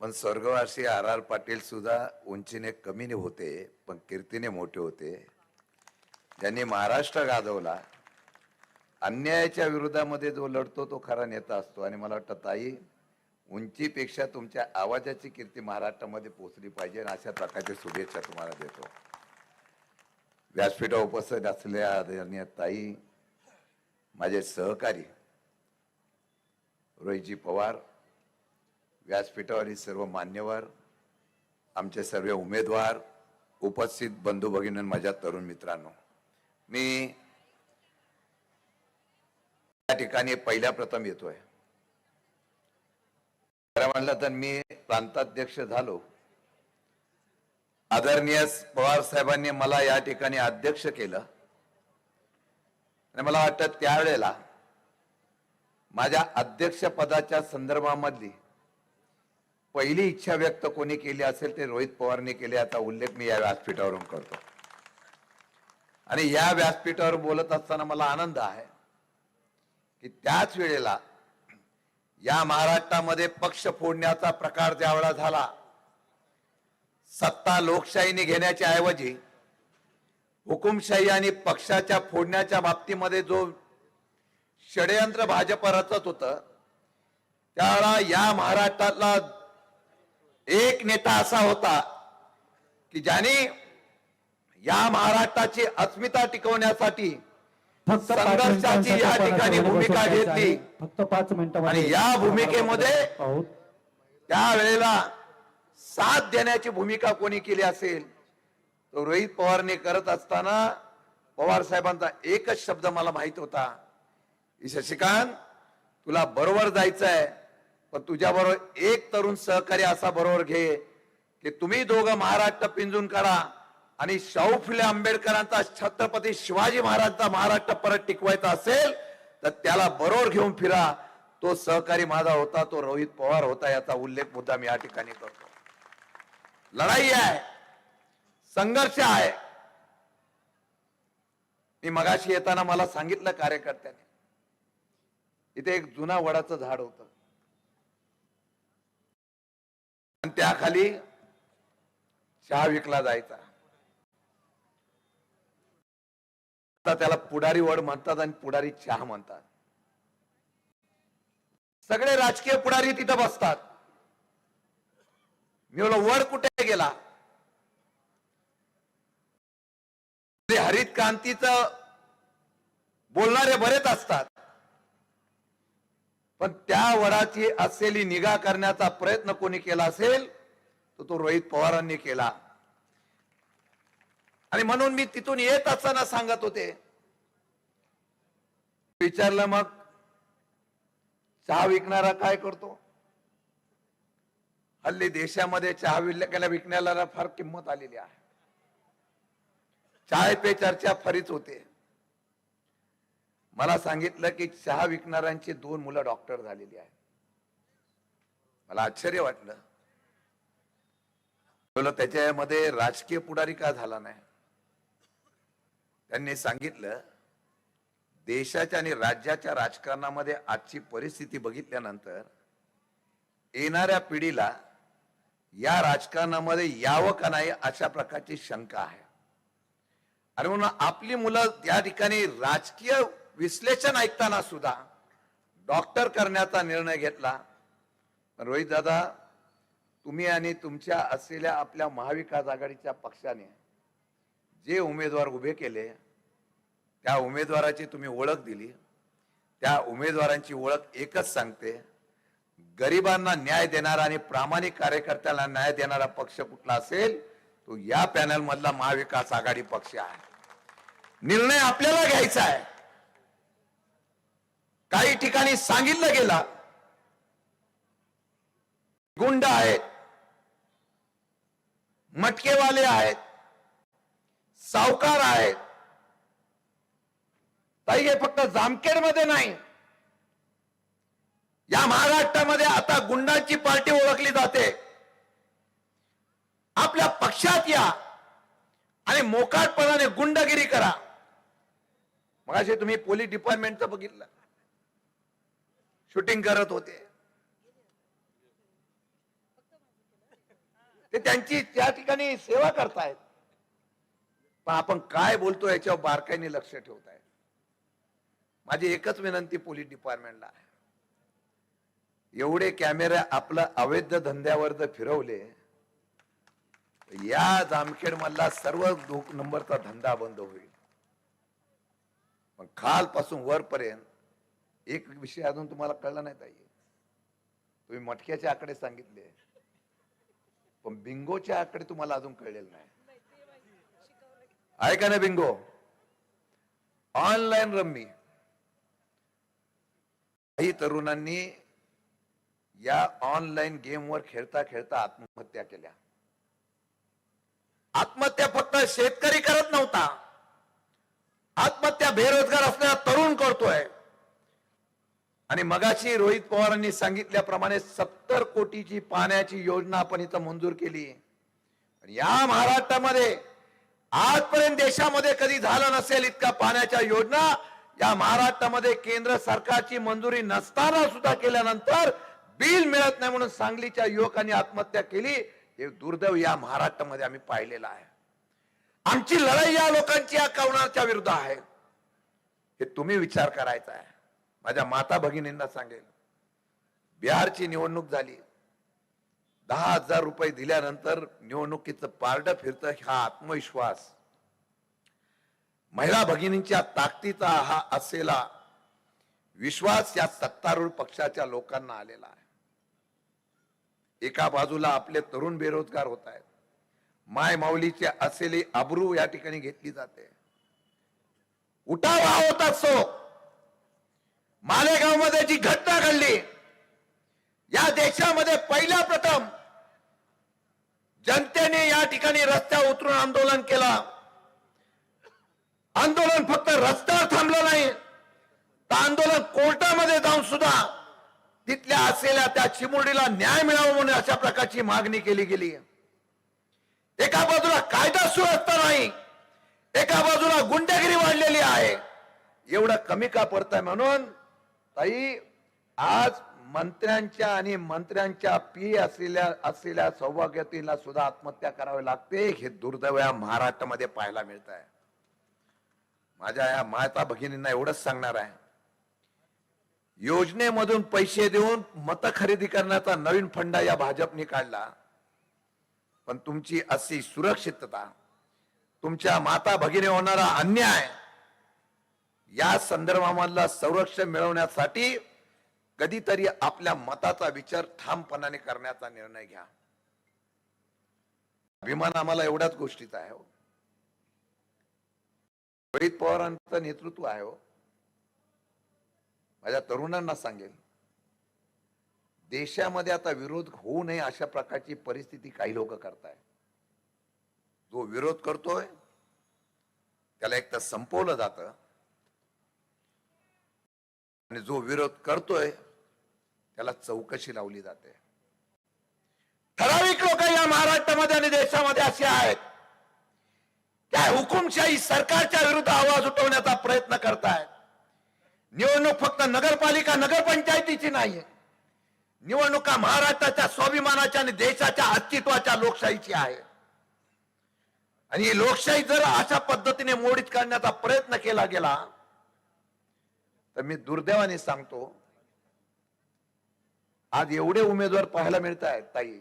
पण स्वर्गवासी R R Patil सुद्धा उंचीने कमीने होते पण कीर्तीने मोठे होते. ज्यांनी महाराष्ट्र गाजवला अन्यायाच्या विरोधामध्ये जो लढतो तो खरा नेता असतो. आणि मला वाटतं ताई उंचीपेक्षा तुमच्या आवाजाची कीर्ती महाराष्ट्रामध्ये पोहोचली पाहिजे आणि अशा प्रकारच्या शुभेच्छा तुम्हाला देतो. व्यासपीठावर उपस्थित असलेल्या आदरणीय ताई माझे सहकारी रोहितजी पवार व्यासपीठावरील सर्व मान्यवर आमचे सर्व उमेदवार उपस्थित बंधू भगिनी माझ्या तरुण मित्रांनो मी या ठिकाणी पहिल्या प्रथम येतोय. खरं म्हणलं तर मी प्रांताध्यक्ष झालो. आदरणीय पवार साहेबांनी मला या ठिकाणी अध्यक्ष केलं. आणि मला वाटतं त्यावेळेला माझ्या अध्यक्ष पदाच्या संदर्भामधली पहिली इच्छा व्यक्त कोणी केली असेल ते रोहित पवारने केली याचा उल्लेख मी या व्यासपीठावरून करतो. आणि या व्यासपीठावर बोलत असताना मला आनंद आहे की त्याच वेळेला या महाराष्ट्रामध्ये पक्ष फोडण्याचा प्रकार ज्यावेळा झाला सत्ता लोकशाहीने घेण्याच्या ऐवजी हुकुमशाही आणि पक्षाच्या फोडण्याच्या बाबतीमध्ये जो षडयंत्र भाजप रचत होत त्यावेळा या महाराष्ट्रातला एक नेता असा होता की ज्याने या महाराष्ट्राची अस्मिता टिकवण्यासाठी संघर्षाची या ठिकाणी भूमिका घेतली आहे. फक्त पाच मिनिटांमध्ये आणि या भूमिकेमध्ये. त्यावेळेला साथ देण्याची भूमिका कोणी केली असेल तो रोहित पवारने करत असताना पवार साहेबांचा एकच शब्द मला माहीत होता शशिकांत तुला बरोबर जायचंय पण तुझ्या बरोबर एक तरुण सहकारी असा बरोबर घे की तुम्ही दोघं महाराष्ट्र पिंजून करा आणि शाहू फुले आंबेडकरांचा छत्रपती शिवाजी महाराजांचा महाराष्ट्र परत टिकवायचा असेल तर त्याला बरोबर घेऊन फिरा. तो सहकारी माझा होता तो रोहित पवार होता याचा उल्लेख मुद्दा मी या ठिकाणी करतो. लढाई आहे संघर्ष आहे. मी मगाशी येताना मला सांगितलं कार्यकर्त्याने इथे एक जुना वडाचं झाड होतं. आणि त्याखाली चहा विकला जायचा. त्याला पुढारी वड म्हणतात आणि पुढारी चहा म्हणतात. सगळे राजकीय पुढारी तिथं बसतात. मी बोल वड कुठे गेला? हरित क्रांतीच बोलणारे बरेच असतात. पण त्या वडाची असलेली निगा करण्याचा प्रयत्न कोणी केला असेल तर तो रोहित पवारांनी केला. आणि म्हणून मी तिथून येत असताना सांगत होते. विचारलं मग चहा विकणारा काय करतो? हल्ली देशामध्ये चहा विकल्याला विकण्याला फार किंमत आलेली आहे. चाय पे चर्चा फरीच होते. मला सांगितलं की चहा विकणाऱ्यांची दोन मुलं डॉक्टर झालेली आहेत. मला आश्चर्य वाटलं. बोल त्याच्यामध्ये राजकीय पुढारी का झाला नाही? त्यांनी सांगितलं देशाच्या आणि राज्याच्या राजकारणामध्ये आजची परिस्थिती बघितल्यानंतर येणाऱ्या पिढीला या राजकारणामध्ये यावं का नाही अशा प्रकारची शंका आहे. आणि म्हणून आपली मुलं त्या ठिकाणी राजकीय विश्लेषण ऐकताना सुद्धा डॉक्टर करण्याचा निर्णय घेतला. रोहित दादा तुम्ही आणि तुमच्या असलेल्या आपल्या महाविकास आघाडीच्या पक्षाने जे उमेदवार उभे केले त्या उमेदवाराची तुम्ही ओळख दिली. त्या उमेदवारांची ओळख एकच सांगते गरिबांना न्याय देणारा आणि प्रामाणिक कार्यकर्त्यांना न्याय देणारा पक्ष कुठला असेल तो या पॅनल मधला महाविकास आघाडी पक्ष आहे. निर्णय आपल्याला घ्यायचा आहे. काही ठिकाणी सांगितलं गेला. गुंड आहेत. मटकेवाले आहेत. सावकार आहेत. ताई हे फक्त जामखेडमध्ये नाही. या महाराष्ट्रामध्ये आता गुंडाची पार्टी ओळखली जाते. आपल्या पक्षात या आणि मोकाटपणाने गुंडगिरी करा. मगाशी तुम्ही पोलीस डिपार्टमेंटचं बघितलं. शूटिंग करत होते. ते त्यांची त्या ठिकाणी सेवा करतायत. पण आपण काय बोलतो याच्यावर बारकाईने लक्ष ठेवताय माझी एकच विनंती पोलीस डिपार्टमेंटला. आहे एवढे कॅमेरे आपलं अवैध धंद्यावर जर फिरवले तर या जामखेड मधला सर्व नंबरचा धंदा बंद होईल. पण खालपासून वरपर्यंत एक विषय अजून तुम्हाला कळला नाही ताई. तुम्ही मटक्याचे आकडे सांगितले. पण बिंगोचे आकडे तुम्हाला अजून कळलेले नाही. आहे का ना बिंगो. Online rummy. काही तरुणांनी या ऑनलाईन गेमवर खेळता खेळता आत्महत्या केल्या. आत्महत्या फक्त शेतकरी करत नव्हता. आत्महत्या बेरोजगार असलेला तरुण करतोय. आणि मगाशी रोहित पवारांनी सांगितल्याप्रमाणे सत्तर कोटीची पाण्याची योजना आपण इथं मंजूर केली. या महाराष्ट्रामध्ये आजपर्यंत देशामध्ये कधी झालं नसेल इतका पाण्याच्या योजना या महाराष्ट्रामध्ये केंद्र सरकारची मंजुरी नसताना सुद्धा केल्यानंतर बिल मिळत नाही म्हणून सांगलीच्या युवकांनी आत्महत्या केली. हे दुर्दैव या महाराष्ट्रामध्ये आम्ही पाहिलेलं आहे. आमची लढाई या लोकांची या कवनाच्या विरुद्ध आहे. हे तुम्ही विचार करायचा आहे. माझ्या माता भगिनींना सांगेल बिहारची निवडणूक झाली. दहा हजार रुपये दिल्यानंतर निवडणुकीचं पारडं फिरतं हा आत्मविश्वास. महिला भगिनींच्या ताकदीचा हा असलेला विश्वास या सत्तारूढ पक्षाच्या लोकांना आलेला आहे. एका बाजूला आपले तरुण बेरोजगार होत आहेत. माय माऊलीचे असलेली अब्रू या ठिकाणी घेतली जाते. उठाव हा होत असतो मालेगावमध्ये जी घटना घडली या देशामध्ये पहिल्या प्रथम जनतेने या ठिकाणी रस्त्यावर उतरून आंदोलन केलं. आंदोलन फक्त रस्त्यावर थांबलं नाही तर आंदोलन कोर्टामध्ये जाऊन सुद्धा तिथल्या असलेल्या त्या चिमुरडीला न्याय मिळावा म्हणून अशा प्रकारची मागणी केली गेली. एका बाजूला कायदा सुव्यवस्था नाही एका बाजूला गुंडगिरी वाढलेली आहे. एवढं कमी का पडतंय म्हणून ताई आज मंत्र्यांच्या आणि मंत्र्यांच्या पी असलेल्या असलेल्या सौभाग्यतीला सुद्धा आत्महत्या करावी लागते. हे दुर्दैव या महाराष्ट्रामध्ये पाहायला मिळत आहे माझ्या या माता भगिनींना एवढंच सांगणार आहे. योजनेमधून पैसे देऊन मत खरेदी करण्याचा नवीन फंडा या भाजपने काढला. पण तुमची अशी सुरक्षितता तुमच्या माता भगिनी होणारा अन्याय या संदर्भामधला संरक्षण मिळवण्यासाठी कधीतरी आपल्या मताचा विचार ठामपणाने करण्याचा निर्णय घ्या. अभिमान आम्हाला एवढ्याच गोष्टीचा आहे हो. रोहित पवारांचं नेतृत्व आहे हो. माझ्या तरुणांना सांगेल देशामध्ये आता विरोध होऊ नये अशा प्रकारची परिस्थिती काही लोक करताय. जो विरोध करतोय त्याला एक तर संपवलं जातं आणि जो विरोध करतोय त्याला चौकशी लावली जाते. ठराविक लोक या महाराष्ट्रामध्ये आणि देशामध्ये असे आहेत त्या हुकुमशाही सरकारच्या विरुद्ध आवाज उठवण्याचा प्रयत्न करतायत. निवडणूक फक्त नगरपालिका नगरपंचायतीची नाहीये. निवडणुका महाराष्ट्राच्या स्वाभिमानाच्या आणि देशाच्या अस्तित्वाच्या लोकशाहीची आहे. आणि ही लोकशाही जर अशा पद्धतीने मोडीत काढण्याचा प्रयत्न केला गेला तर मी दुर्दैवाने सांगतो आज एवढे उमेदवार पाहायला मिळत आहेत ताई.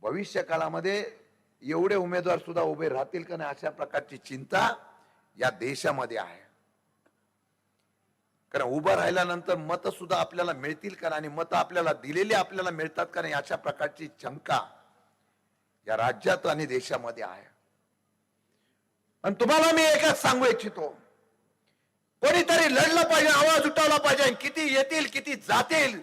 भविष्य काळामध्ये एवढे उमेदवार सुद्धा उभे राहतील का नाही अशा प्रकारची चिंता या देशामध्ये आहे. कारण उभं राहिल्यानंतर मत सुद्धा आपल्याला मिळतील का आणि मत आपल्याला दिलेले आपल्याला मिळतात का नाही अशा प्रकारची शंका या राज्यात आणि देशामध्ये आहे. आणि तुम्हाला मी एकच सांगू इच्छितो. कोणीतरी लढलं पाहिजे आवाज उठवला पाहिजे किती येतील किती जातील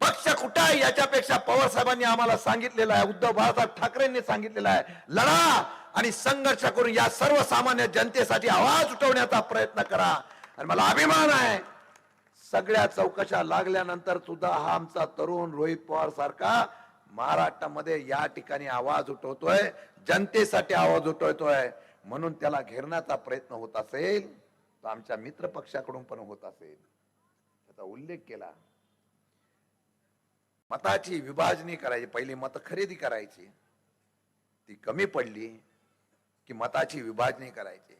पक्ष कुठं आहे याच्यापेक्षा पवार साहेबांनी आम्हाला सांगितलेलं आहे उद्धव बाळासाहेब ठाकरेंनी सांगितलेलं आहे लढा आणि संघर्ष करून या सर्वसामान्य जनतेसाठी आवाज उठवण्याचा प्रयत्न करा. आणि मला अभिमान आहे सगळ्या चौकशा लागल्यानंतर सुद्धा हा आमचा तरुण रोहित पवार सारखा महाराष्ट्रामध्ये या ठिकाणी आवाज उठवतोय जनतेसाठी आवाज उठवतोय म्हणून त्याला घेरण्याचा प्रयत्न होत असेल. तो आमच्या मित्र पक्षाकडून पण होत असेल. त्याचा उल्लेख केला. मताची विभाजणी करायची पहिली मत खरेदी करायची. ती कमी पडली की मताची विभाजणी करायची.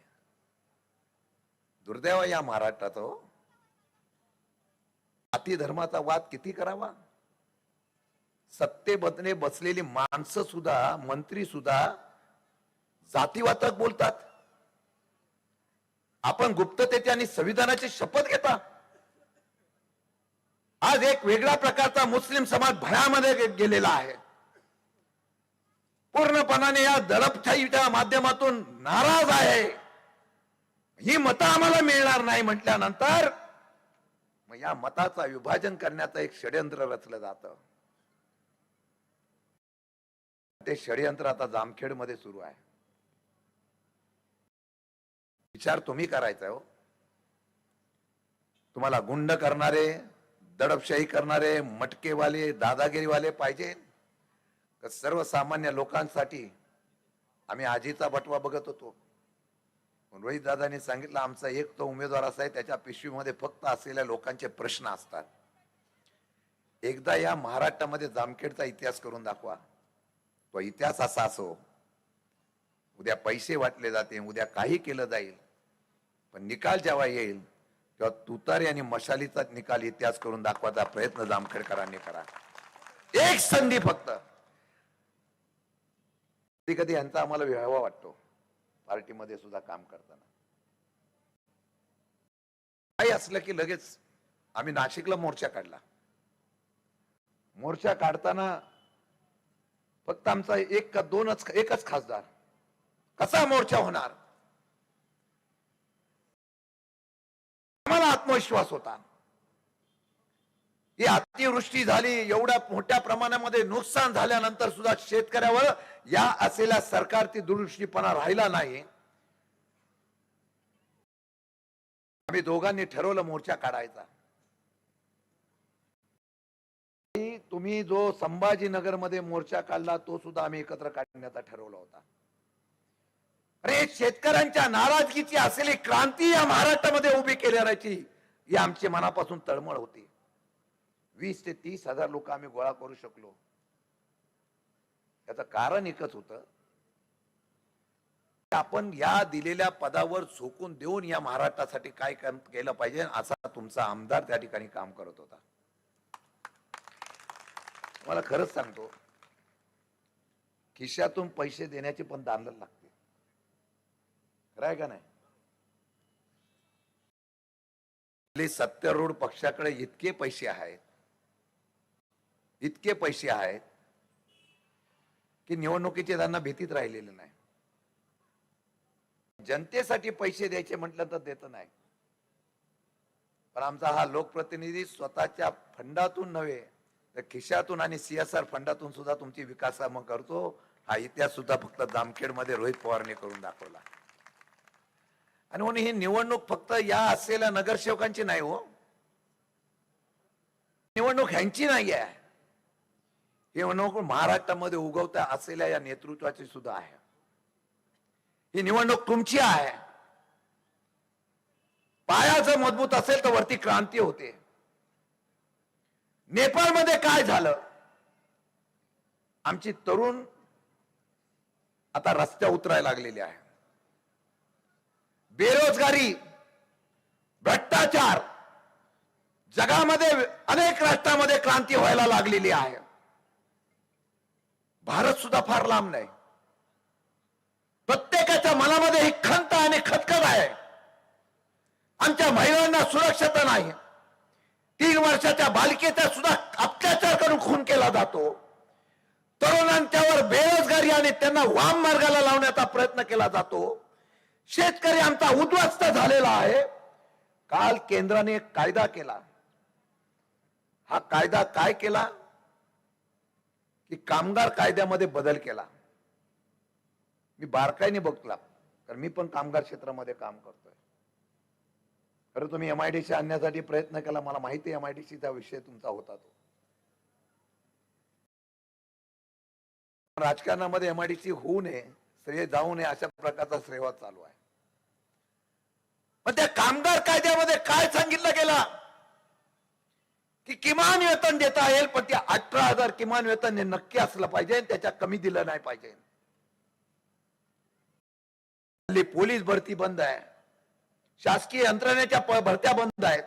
दुर्दैव या महाराष्ट्रात हो. जाती धर्माचा वाद किती करावा? सत्तेबदने बसलेली माणसं सुद्धा मंत्री सुद्धा जातीवातक बोलतात. आपण गुप्ततेची आणि संविधानाची शपथ घेता. आज एक वेगळ्या प्रकारचा मुस्लिम समाज भयामध्ये गेलेला आहे. पूर्णपणाने या दडपशाहीच्या माध्यमातून नाराज आहे. ही मतं आम्हाला मिळणार नाही म्हटल्यानंतर मग या मताचा विभाजन करण्याचं एक षडयंत्र रचलं जात. ते षडयंत्र आता जामखेडमध्ये सुरू आहे. विचार तुम्ही करायचा हो. तुम्हाला गुंड करणारे दडपशाही करणारे मटकेवाले दादागिरीवाले पाहिजे. सर्वसामान्य लोकांसाठी आम्ही आजीचा बटवा बघत होतो. रोहित दादांनी सांगितलं आमचा एक तो उमेदवार असा आहे त्याच्या पिशवीमध्ये फक्त असलेल्या लोकांचे प्रश्न असतात. एकदा या महाराष्ट्रामध्ये जामखेडचा इतिहास करून दाखवा. तो इतिहास असा असो. उद्या पैसे वाटले जाते उद्या काही केलं जाईल. पण निकाल जेव्हा येईल तेव्हा तुतारी आणि मशालीचा निकाल इतिहास करून दाखवायचा प्रयत्न जामखेडकरांनी करा. एक संधी फक्त. कधी कधी यांचा आम्हाला विहावा वाटतो. पार्टीमध्ये सुद्धा काम करताना. काही असलं की लगेच आम्ही नाशिकला मोर्चा काढला. मोर्चा काढताना फक्त आमचा एक का दोनच एकच खासदार. कसा मोर्चा होणार. आम्हाला आत्मविश्वास होता. ही अतिवृष्टी झाली एवढ्या मोठ्या प्रमाणामध्ये नुकसान झाल्यानंतर सुद्धा शेतकऱ्यावर या असलेल्या सरकारची दुरुष्टीपणा राहिला नाही. आम्ही दोघांनी ठरवलं मोर्चा काढायचा. तुम्ही जो संभाजीनगरमध्ये मोर्चा काढला तो सुद्धा आम्ही एकत्र काढण्याचा ठरवला होता. अरे शेतकऱ्यांच्या नाराजगीची असलेली क्रांती या महाराष्ट्रामध्ये उभी केल्याची ही आमची मनापासून तळमळ होती. वीस ते तीस हजार लोक आम्ही गोळा करू शकलो. याचं कारण एकच होत आपण या दिलेल्या पदावर झोकून देऊन या महाराष्ट्रासाठी काय काम केलं पाहिजे असा तुमचा आमदार त्या ठिकाणी काम करत होता. मला खरंच सांगतो खिशातून पैसे देण्याची पण दांदल लागते. खरं का नाही? सत्यारूढ पक्षाकडे इतके पैसे आहेत इतके पैसे आहेत की निवडणुकीचे त्यांना भीतीत राहिलेले नाही. जनतेसाठी पैसे द्यायचे म्हटलं तर देत नाही. पण आमचा हा लोकप्रतिनिधी स्वतःच्या फंडातून नव्हे तर खिशातून आणि सीएसआर फंडातून सुद्धा तुमची विकास करतो. हा इतिहास सुद्धा फक्त जामखेडमध्ये रोहित पवारने करून दाखवला. आणि म्हणून ही निवडणूक फक्त या असलेल्या नगरसेवकांची नाही हो. निवडणूक ह्यांची नाही आहे ही निवडणूक महाराष्ट्रामध्ये उगवता असलेल्या या नेतृत्वाची सुद्धा आहे. ही निवडणूक तुमची आहे. पाया जर मजबूत असेल तर वरती क्रांती होते. नेपाळमध्ये काय झालं? आमची तरुण आता रस्त्या उतरायला लागलेली आहे. बेरोजगारी भ्रष्टाचार जगामध्ये अनेक राष्ट्रामध्ये क्रांती व्हायला लागलेली आहे. भारत सुद्धा फार लांब नाही. प्रत्येकाच्या मनामध्ये ही खंत आणि खतखत आहे. आमच्या महिलांना सुरक्षता नाही. तीन वर्षाच्या बालिकेचा सुद्धा अत्याचार करून खून केला जातो. तरुणांच्यावर बेरोजगारी आणि त्यांना वाम मार्गाला लावण्याचा प्रयत्न केला जातो. शेतकरी आमचा उद्ध्वस्त झालेला आहे. काल केंद्राने एक कायदा केला. हा कायदा काय केला? की कामगार कायद्यामध्ये बदल केला. मी बारकाईने बघला कारण मी पण कामगार क्षेत्रामध्ये काम करतोय. खरं तुम्ही एमआयडीसी आणण्यासाठी प्रयत्न केला मला माहिती आहे एमआयडीसीचा विषय तुमचा होता तो. राजकारणामध्ये एमआयडीसी होऊ नये श्रेय जाऊ नये अशा प्रकारचा श्रेयवाद चालू आहे. मग त्या कामगार कायद्यामध्ये काय सांगितलं गेला? की किमान वेतन देता येईल पण ते अठरा हजार किमान वेतन हे नक्की असलं पाहिजे त्याच्या कमी दिलं नाही पाहिजे. हल्ली पोलीस भरती बंद आहे. शासकीय यंत्रणेच्या भरत्या बंद आहेत.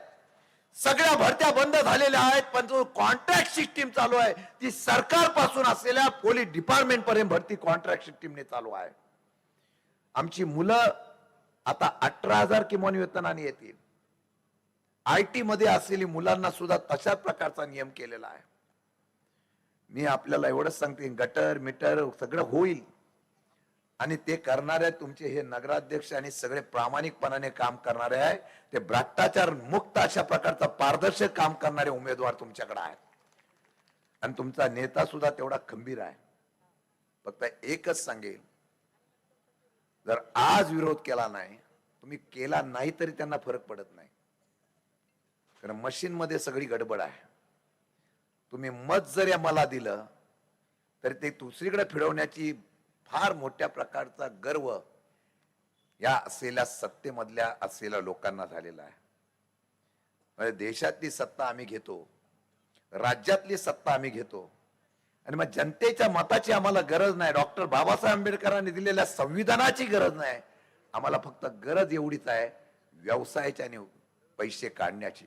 सगळ्या भरत्या बंद झालेल्या आहेत पण जो कॉन्ट्रॅक्ट सिस्टीम चालू आहे ती सरकारपासून असलेल्या पोलीस डिपार्टमेंट पर्यंत भरती कॉन्ट्रॅक्ट सिस्टीमने चालू आहे. आमची मुलं आता अठरा हजार किमान वेतनाने येतील. आय टी मध्ये असलेली मुलांना सुद्धा तशाच प्रकारचा नियम केलेला आहे. मी आपल्याला एवढंच सांगते गटर मिटर सगळं होईल. आणि ते करणारे तुमचे हे नगराध्यक्ष आणि सगळे प्रामाणिकपणाने काम करणारे आहे. ते भ्रष्टाचार मुक्त अशा प्रकारचा पारदर्शक काम करणारे उमेदवार तुमच्याकडे आहेत. आणि तुमचा नेता सुद्धा तेवढा खंबीर आहे. फक्त एकच सांगेल जर आज विरोध केला नाही तुम्ही केला नाही तरी त्यांना फरक पडत नाही. कारण मशीनमध्ये सगळी गडबड आहे. तुम्ही मत जर मला दिलं तरी ते दुसरीकडे फिरवण्याची फार मोठ्या प्रकारचा गर्व या असलेल्या सत्तेमधल्या असलेल्या लोकांना झालेला आहे. म्हणजे देशातली सत्ता आम्ही घेतो राज्यातली सत्ता आम्ही घेतो आणि मग जनतेच्या मताची आम्हाला गरज नाही. डॉक्टर बाबासाहेब आंबेडकरांनी दिलेल्या संविधानाची गरज नाही. आम्हाला फक्त गरज एवढीच आहे व्यवसायाच्या आणि पैसे काढण्याची.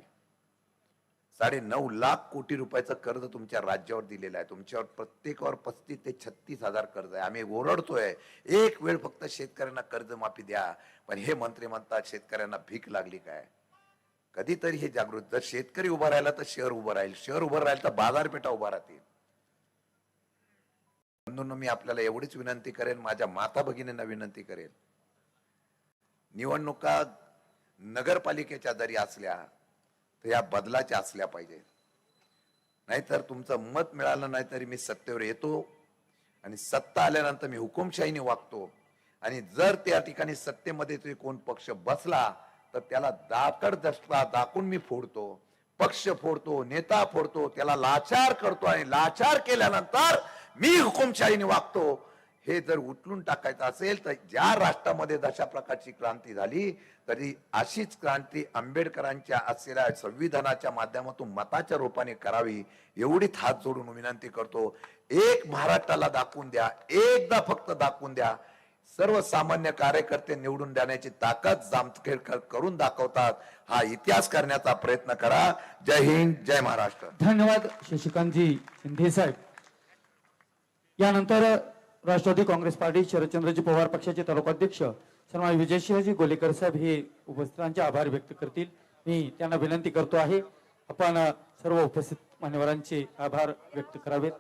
साडे नऊ लाख कोटी रुपयाचं कर्ज तुमच्या राज्यावर दिलेलं आहे. तुमच्यावर प्रत्येकावर पस्तीस ते छत्तीस हजार कर्ज आहे. आम्ही ओरडतोय. एक वेळ फक्त शेतकऱ्यांना कर्जमाफी द्या. पण हे मंत्री म्हणतात शेतकऱ्यांना भीक लागली काय? कधीतरी हे जागृत. जर शेतकरी उभा राहिला तर शहर उभं राहील. शहर उभं राहील तर बाजारपेठा उभा राहतील. बंधूंना मी आपल्याला एवढीच विनंती करेन माझ्या माता भगिनींना विनंती करेन. निवडणुका नगरपालिकेच्या जरी असल्या तर या बदलाच्या असल्या पाहिजे. नाहीतर तुमचं मत मिळालं नाही तरी मी सत्तेवर येतो आणि सत्ता आल्यानंतर मी हुकुमशाहीने वागतो. आणि जर त्या ठिकाणी सत्तेमध्ये तुम्ही कोण पक्ष बसला तर त्याला दाकड दसला दाखवून मी फोडतो. पक्ष फोडतो नेता फोडतो त्याला लाचार करतो आणि लाचार केल्यानंतर मी हुकुमशाहीने वागतो. हे जर उचलून टाकायचं असेल तर ज्या राष्ट्रामध्ये जशा प्रकारची क्रांती झाली तरी अशीच क्रांती आंबेडकरांच्या असलेल्या संविधानाच्या माध्यमातून मताच्या रूपाने करावी एवढीच हात जोडून विनंती करतो. एक महाराष्ट्राला दाखवून द्या एकदा फक्त दाखवून द्या. सर्वसामान्य कार्यकर्ते निवडून देण्याची ताकद जामखेड करून दाखवतात. हा इतिहास करण्याचा प्रयत्न करा. जय हिंद जय महाराष्ट्र. धन्यवाद शशिकांतजी शिंदे साहेब. यानंतर राष्ट्रवादी काँग्रेस पार्टी शरदचंद्रजी पवार पक्षाचे तालुकाध्यक्ष सन्मान विजयसिंहजी गोलेकर साहेब हे उपस्थितांचे आभार व्यक्त करतील. मी त्यांना विनंती करतो आहे. आपण सर्व उपस्थित मान्यवरांचे आभार व्यक्त करावेत.